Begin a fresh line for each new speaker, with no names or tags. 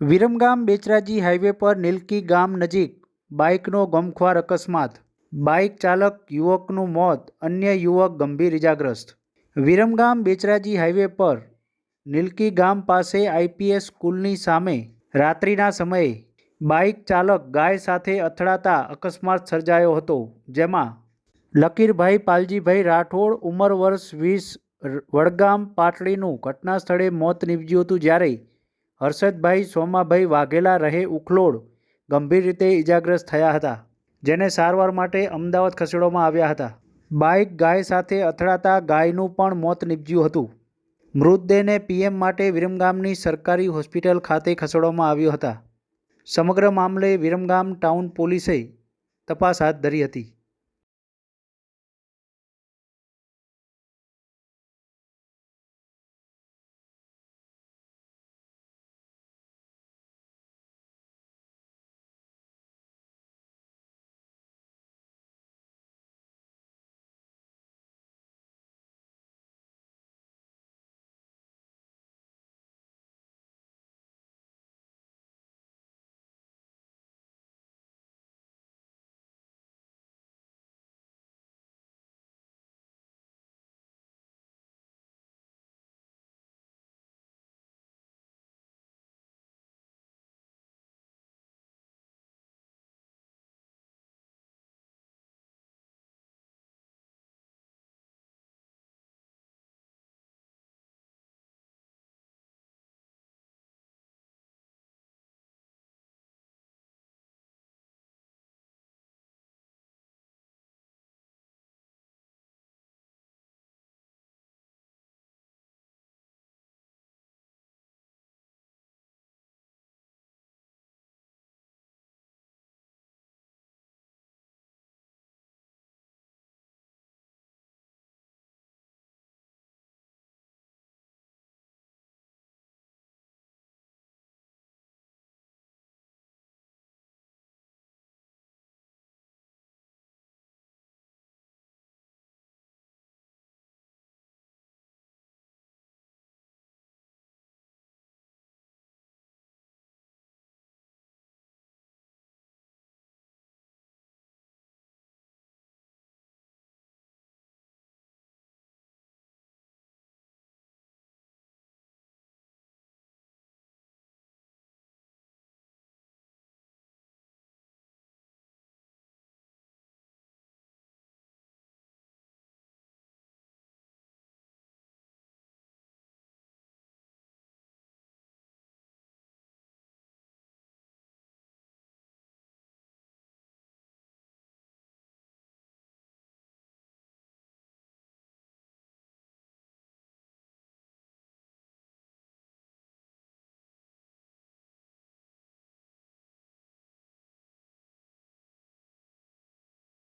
Viramgam Becharaji highway પર નીલકી ગામ નજીક બાઇકનો ગમખ્વાર અકસ્માત. બાઇક ચાલક યુવકનું મોત, અન્ય યુવક ગંભીર ઇજાગ્રસ્ત વિરમગામ બેચરાજી હાઈવે પર નીલકી ગામ પાસે આઈપીએસ સ્કૂલની સામે રાત્રિના સમયે બાઇક ચાલક ગાય સાથે અથડાતા અકસ્માત સર્જાયો હતો, જેમાં લકીરભાઈ પાલજીભાઈ રાઠોડ, ઉંમર વર્ષ વીસ વડગામ પાટડીનું ઘટના સ્થળે મોત નીપજ્યું હતું જ્યારે હર્ષદભાઈ સોમાભાઈ વાઘેલા રહે ઉખલોડ, ગંભીર રીતે ઇજાગ્રસ્ત થયા હતા, જેને સારવાર માટે અમદાવાદ ખસેડવામાં આવ્યા હતા. બાઇક ગાય સાથે અથડાતા ગાયનું પણ મોત નીપજ્યું હતું. મૃતદેહને પીએમ માટે વિરમગામની સરકારી હોસ્પિટલ ખાતે ખસેડવામાં આવ્યો હતા. સમગ્ર મામલે વિરમગામ ટાઉન પોલીસે તપાસ હાથ ધરી હતી.